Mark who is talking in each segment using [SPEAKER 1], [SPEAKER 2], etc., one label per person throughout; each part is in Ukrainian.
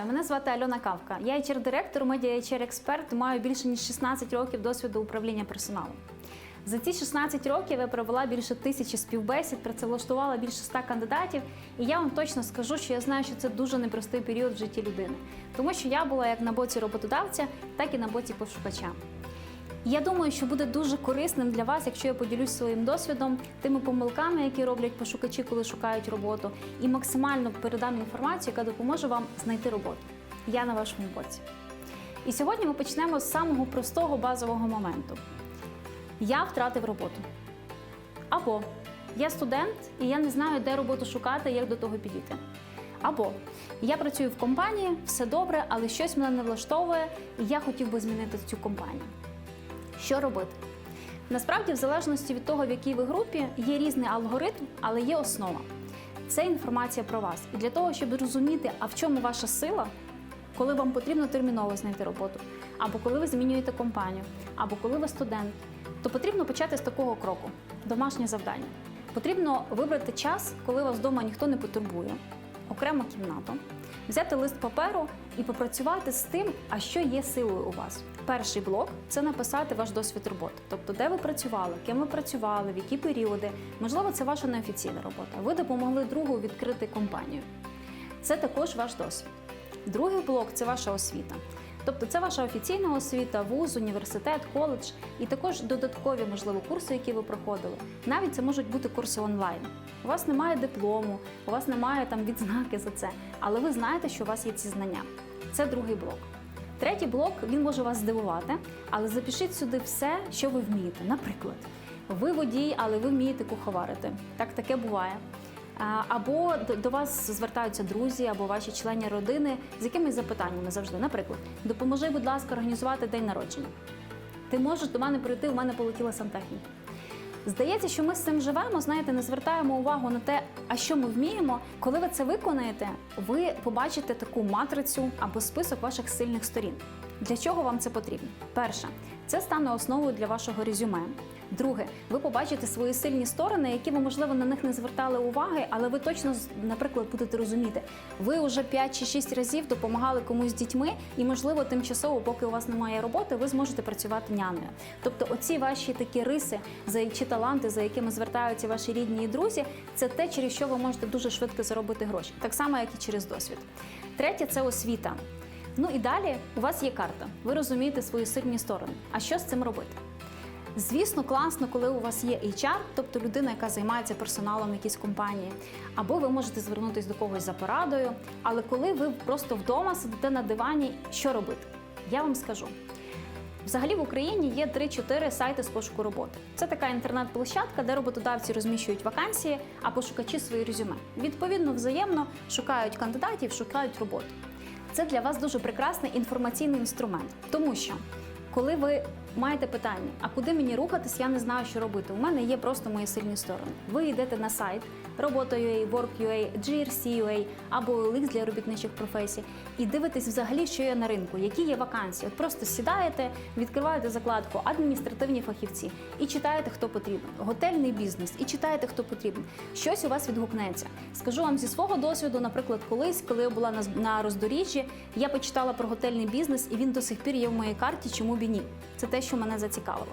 [SPEAKER 1] Вітаю, мене звати Альона Кавка. Я HR-директор, медіа HR експерт маю більше ніж 16 років досвіду управління персоналом. За ці 16 років я провела більше тисячі співбесід, працевлаштувала більше 100 кандидатів, і я вам точно скажу, що я знаю, що це дуже непростий період в житті людини, тому що я була як на боці роботодавця, так і на боці пошукача. Я думаю, що буде дуже корисним для вас, якщо я поділюсь своїм досвідом, тими помилками, які роблять пошукачі, коли шукають роботу, і максимально передам інформацію, яка допоможе вам знайти роботу. Я на вашому боці. І сьогодні ми почнемо з самого простого базового моменту. Я втратив роботу. Або я студент і я не знаю, де роботу шукати, як до того підійти. Або я працюю в компанії, все добре, але щось мене не влаштовує, і я хотів би змінити цю компанію. Що робити? Насправді, в залежності від того, в якій ви групі, є різний алгоритм, але є основа. Це інформація про вас. І для того, щоб розуміти, а в чому ваша сила, коли вам потрібно терміново знайти роботу, або коли ви змінюєте компанію, або коли ви студент, то потрібно почати з такого кроку домашнє завдання. Потрібно вибрати час, коли вас вдома ніхто не потурбує, окрему кімнату, взяти лист паперу і попрацювати з тим, а що є силою у вас. Перший блок це написати ваш досвід роботи, тобто де ви працювали, ким ви працювали, в які періоди. Можливо, це ваша неофіційна робота. Ви допомогли другу відкрити компанію. Це також ваш досвід. Другий блок це ваша освіта. Тобто це ваша офіційна освіта, вуз, університет, коледж і також додаткові, можливо, курси, які ви проходили. Навіть це можуть бути курси онлайн. У вас немає диплому, у вас немає там відзнаки за це, але ви знаєте, що у вас є ці знання. Це другий блок. Третій блок він може вас здивувати, але запишіть сюди все, що ви вмієте. Наприклад, ви водій, але ви вмієте куховарити. Так таке буває. Або до вас звертаються друзі або ваші члени родини з якимись запитаннями завжди. Наприклад, допоможи, будь ласка, організувати день народження. Ти можеш до мене прийти, у мене полетіла сантехніка. Здається, що ми з цим живемо, знаєте, не звертаємо увагу на те, а що ми вміємо. Коли ви це виконаєте, ви побачите таку матрицю або список ваших сильних сторін. Для чого вам це потрібно? Перше, це стане основою для вашого резюме. Друге, ви побачите свої сильні сторони, які ви, можливо, на них не звертали уваги, але ви точно, наприклад, будете розуміти, ви вже 5 чи 6 разів допомагали комусь з дітьми, і, можливо, тимчасово, поки у вас немає роботи, ви зможете працювати няною. Тобто, оці ваші такі риси, чи таланти, за якими звертаються ваші рідні і друзі, це те, через що ви можете дуже швидко заробити гроші, так само, як і через досвід. Третє це освіта. Ну і далі у вас є карта. Ви розумієте свої сильні сторони. А що з цим робити? Звісно, класно, коли у вас є HR, тобто людина, яка займається персоналом якійсь компанії, або ви можете звернутися до когось за порадою. Але коли ви просто вдома сидите на дивані, що робити? Я вам скажу. Взагалі в Україні є 3-4 сайти з пошуку роботи. Це така інтернет-площадка, де роботодавці розміщують вакансії, а пошукачі свої резюме. Відповідно, взаємно шукають кандидатів, шукають роботу. Це для вас дуже прекрасний інформаційний інструмент, тому що коли ви маєте питання, а куди мені рухатись, я не знаю, що робити. У мене є просто мої сильні сторони. Ви йдете на сайт робота.ua, Work.ua, GRC.ua або OLX для робітничих професій і дивитесь взагалі, що є на ринку, які є вакансії. От просто сідаєте, відкриваєте закладку адміністративні фахівці і читаєте, хто потрібен. Готельний бізнес і читаєте, хто потрібен. Щось у вас відгукнеться. Скажу вам зі свого досвіду, наприклад, колись, коли я була на, роздоріжжі, я почитала про готельний бізнес, і він до сих пір є в моїй карті. Чому б і ні? Це що мене зацікавило.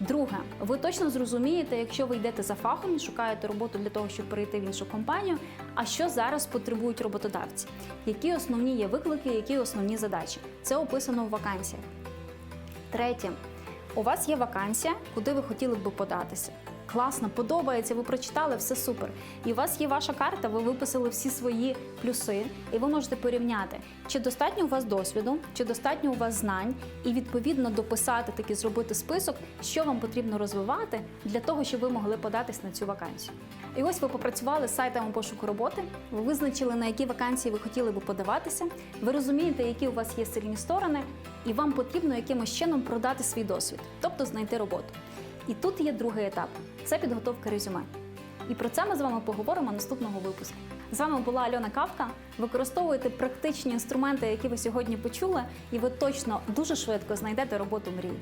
[SPEAKER 1] Друге, ви точно зрозумієте, якщо ви йдете за фахом і шукаєте роботу для того, щоб перейти в іншу компанію, а що зараз потребують роботодавці, які основні є виклики, які основні задачі. Це описано в вакансіях. Третє, у вас є вакансія, куди ви хотіли б податися. Класно, подобається, ви прочитали, все супер. І у вас є ваша карта, ви виписали всі свої плюси, і ви можете порівняти, чи достатньо у вас досвіду, чи достатньо у вас знань, і відповідно дописати таки зробити список, що вам потрібно розвивати для того, щоб ви могли податись на цю вакансію. І ось ви попрацювали з сайтами пошуку роботи, ви визначили, на які вакансії ви хотіли би подаватися, ви розумієте, які у вас є сильні сторони, і вам потрібно якимось чином продати свій досвід, тобто знайти роботу. І тут є другий етап це підготовка резюме. І про це ми з вами поговоримо наступного випуску. З вами була Альона Кавка. Використовуйте практичні інструменти, які ви сьогодні почули, і ви точно дуже швидко знайдете роботу мрії.